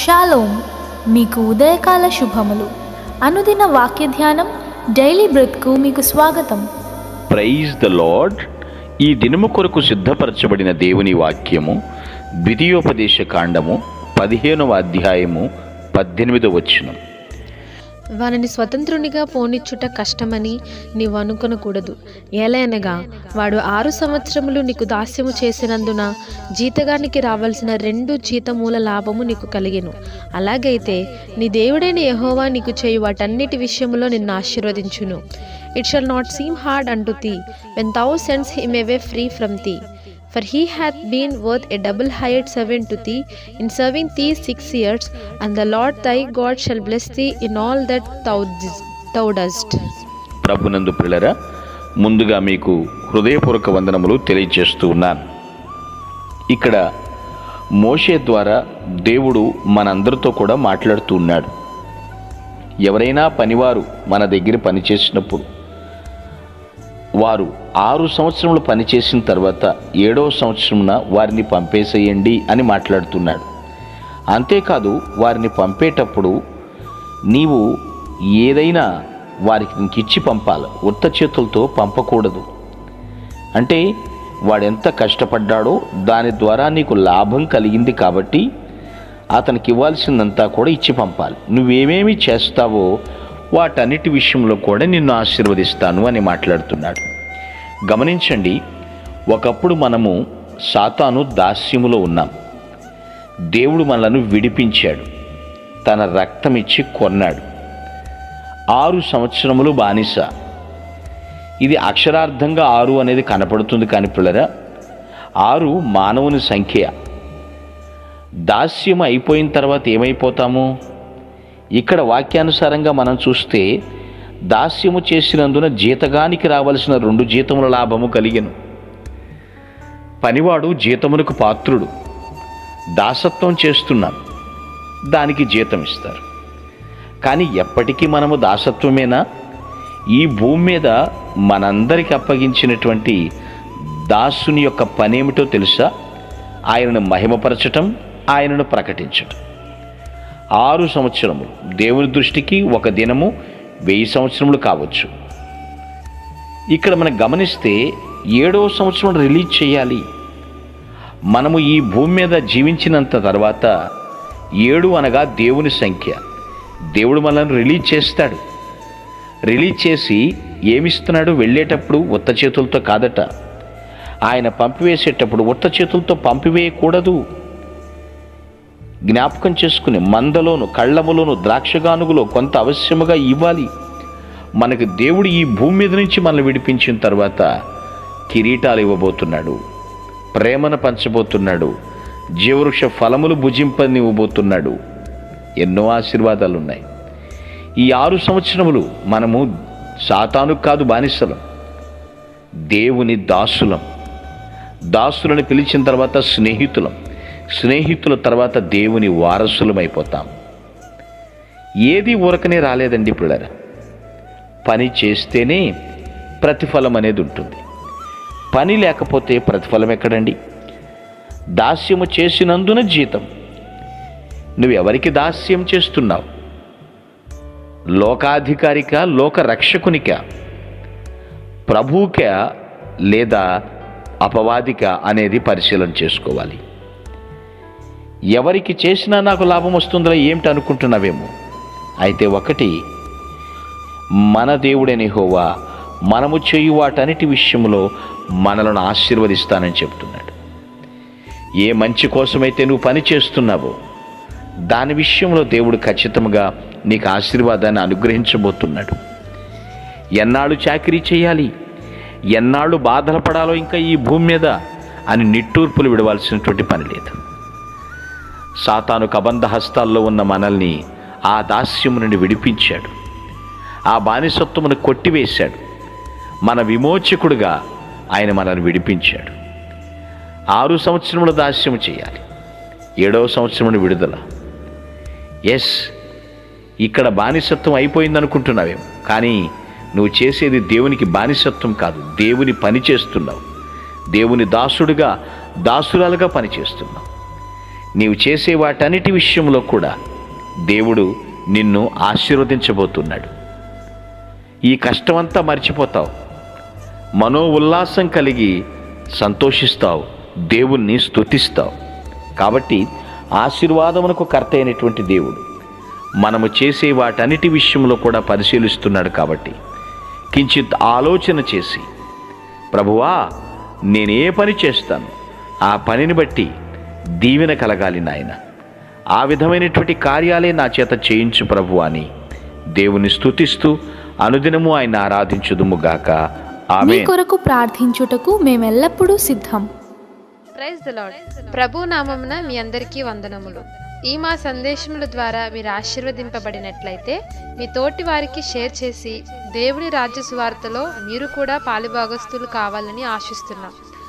Shalom మీకు ఉదయకాల శుభములు. అనుదిన వాక్య ధ్యానం డైలీ బ్రెత్కు మీకు స్వాగతం. Praise the Lord. ఈ దినము కొరకు సిద్ధపరచబడిన దేవుని వాక్యము ద్వితీయోపదేశ కాండము పదిహేనవ అధ్యాయము పద్దెనిమిదవ వచనం. వానిని స్వతంత్రునిగా పోనిచ్చుట కష్టమని నీవు అనుకొనకూడదు. ఏలయనగా వాడు ఆరు సంవత్సరములు నీకు దాస్యము చేసినందున జీతగానికి రావాల్సిన రెండు జీతమూల లాభము నీకు కలిగెను. అలాగైతే నీ దేవుడైన యహోవా నీకు చేయు వాటన్నిటి విషయంలో నిన్ను ఆశీర్వదించును. It shall not seem hard unto when thou sends sends him way free from thee. For he hath been worth a double hired servant to thee in serving thee six years, and the Lord thy God shall bless thee in all that thou, dis- thou dost. ప్రభునందు పిల్లరా ముందుగా మీకు హృదయపూర్వక వందనములు తెలియజేస్తూ ఉన్నాను ఇక్కడ మోషే ద్వారా దేవుడు మనందరితో కూడా మాట్లాడుతూ ఉన్నాడు ఎవరైనా పనివారు మన దగ్గర పనిచేసినప్పుడు వారు ఆరు సంవత్సరములు పనిచేసిన తర్వాత ఏడవ సంవత్సరమున వారిని పంపేసేయండి అని మాట్లాడుతున్నాడు. అంతేకాదు వారిని పంపేటప్పుడు నీవు ఏదైనా వారికి ఇంకిచ్చి పంపాలి ఉత్త చేతులతో పంపకూడదు. అంటే వాడెంత కష్టపడ్డాడో దాని ద్వారా నీకు లాభం కలిగింది కాబట్టి అతనికి ఇవ్వాల్సిందంతా కూడా ఇచ్చి పంపాలి. నువ్వేమేమి చేస్తావో వాటన్నిటి విషయంలో కూడా నిన్ను ఆశీర్వదిస్తాను అని మాట్లాడుతున్నాడు. గమనించండి ఒకప్పుడు మనము సాతాను దాస్యములో ఉన్నాం. దేవుడు మనలను విడిపించాడు. తన రక్తం ఇచ్చి కొన్నాడు. ఆరు సంవత్సరములు బానిస. ఇది అక్షరార్థంగా ఆరు అనేది కనపడుతుంది కానీ పిల్లరా ఆరు మానవుని సంఖ్య. దాస్యం అయిపోయిన తర్వాత ఏమైపోతాము? ఇక్కడ వాక్యానుసారంగా మనం చూస్తే దాస్యము చేసినందున జీతగానికి రావలసిన రెండు జీతముల లాభము కలిగను. పనివాడు జీతమునకు పాత్రుడు. దాసత్వం చేస్తున్నాం. దానికి జీతం ఇస్తారు కానీ ఎప్పటికీ మనము దాసత్వమేనా? ఈ భూమి మీద మనందరికి అప్పగించినటువంటి దాసుని యొక్క పనేమిటో తెలుసా? ఆయనను మహిమపరచటం ఆయనను ప్రకటించటం. ఆరు సంవత్సరములు. దేవుని దృష్టికి ఒక దినము వెయ్యి సంవత్సరములు కావచ్చు. ఇక్కడ మనం గమనిస్తే ఏడవ సంవత్సరం రిలీజ్ చేయాలి. మనము ఈ భూమి మీద జీవించినంత తర్వాత ఏడు అనగా దేవుని సంఖ్య. దేవుడు మనల్ని రిలీజ్ చేస్తాడు. రిలీజ్ చేసి ఏమిస్తున్నాడు? వెళ్ళేటప్పుడు ఉత్త చేతులతో కాదట. ఆయన పంపివేసేటప్పుడు ఉత్త చేతులతో పంపివేయకూడదు. జ్ఞాపకం చేసుకుని మందలోను కళ్ళములోను ద్రాక్షగానుగులో కొంత అవశ్యముగా ఇవ్వాలి. మనకు దేవుడు ఈ భూమి మీద నుంచి మనల్ని విడిపించిన తర్వాత కిరీటాలు ఇవ్వబోతున్నాడు ప్రేమను పంచబోతున్నాడు జీవవృక్ష ఫలములు భుజింపని ఇవ్వబోతున్నాడు. ఎన్నో ఆశీర్వాదాలు ఉన్నాయి ఈ ఆరు సంవత్సరములు మనము సాతాను కాదు బానిసలం దేవుని దాసులం. దాసులను పిలిచిన తర్వాత స్నేహితులం. స్నేహితుల తర్వాత దేవుని వారసులమైపోతాం. ఏది ఊరకనే రాలేదండి పిల్లర పని చేస్తేనే ప్రతిఫలం అనేది ఉంటుంది. పని లేకపోతే ప్రతిఫలం ఎక్కడండి? దాస్యము చేసినందున జీతం. నువ్వు ఎవరికి దాస్యం చేస్తున్నావు? లోకాధికారిక లోక రక్షకునిక ప్రభువుక లేదా అపవాదిక అనేది పరిశీలన చేసుకోవాలి. ఎవరికి చేసినా నాకు లాభం వస్తుందో ఏమిటి అనుకుంటున్నావేమో? అయితే ఒకటి మన దేవుడని హోవా మనము చేయు వాటన్నిటి విషయంలో మనలను ఆశీర్వదిస్తానని చెప్తున్నాడు. ఏ మంచి కోసమైతే నువ్వు పని చేస్తున్నావో దాని విషయంలో దేవుడు ఖచ్చితంగా నీకు ఆశీర్వాదాన్ని అనుగ్రహించబోతున్నాడు. ఎన్నాళ్ళు చాకరీ చేయాలి? ఎన్నాళ్ళు బాధలు పడాలో ఇంకా ఈ భూమి మీద అని నిట్టూర్పులు విడవలసినటువంటి పని లేదు. సాతాను కబంధ హస్తాల్లో ఉన్న మనల్ని ఆ దాస్యము నుండి విడిపించాడు. ఆ బానిసత్వమును కొట్టివేశాడు. మన విమోచకుడుగా ఆయన మనల్ని విడిపించాడు. ఆరు సంవత్సరముల దాస్యం చేయాలి. ఏడవ సంవత్సరమును విడుదల. ఎస్ ఇక్కడ బానిసత్వం అయిపోయింది అనుకుంటున్నావేమో కానీ నువ్వు చేసేది దేవునికి బానిసత్వం కాదు. దేవుని పని చేస్తున్నావు. దేవుని దాసుడుగా దాసురాలుగా పనిచేస్తున్నావు. నీవు చేసే వాటన్నిటి విషయంలో కూడా దేవుడు నిన్ను ఆశీర్వదించబోతున్నాడు. ఈ కష్టమంతా మర్చిపోతావు. మనో ఉల్లాసం కలిగి సంతోషిస్తావు. దేవుణ్ణి స్తుతిస్తావు. కాబట్టి ఆశీర్వాదమునకు కర్త అయినటువంటి దేవుడు మనము చేసే వాటన్నిటి విషయంలో కూడా పరిశీలిస్తున్నాడు కాబట్టి కించిత్ ఆలోచన చేసి ప్రభువా నేనే పని చేస్తాను? ఆ పనిని బట్టి దీవెన కలగాలి నాయన. ఆ విధమైనటువంటి కార్యాలే నా చేత చేయించు ప్రభు అని దేవుని స్తుతిస్తూ అనుదినము ఆయన ఆరాధించుదుముగాక మీ ఆమె కొరకు ప్రార్థించుటకు మేమెల్లప్పుడూ సిద్ధం. ప్రైజ్ ద లాడ్ ప్రభు నామమున మీ అందరికీ వందనములు. ఈ మా సందేశముల ద్వారా మీరు ఆశీర్వదింపబడినట్లయితే మీ తోటి వారికి షేర్ చేసి దేవుని రాజ్య సువార్తలో మీరు కూడా పాలుభాగస్తులు కావాలని ఆశిస్తున్నాం.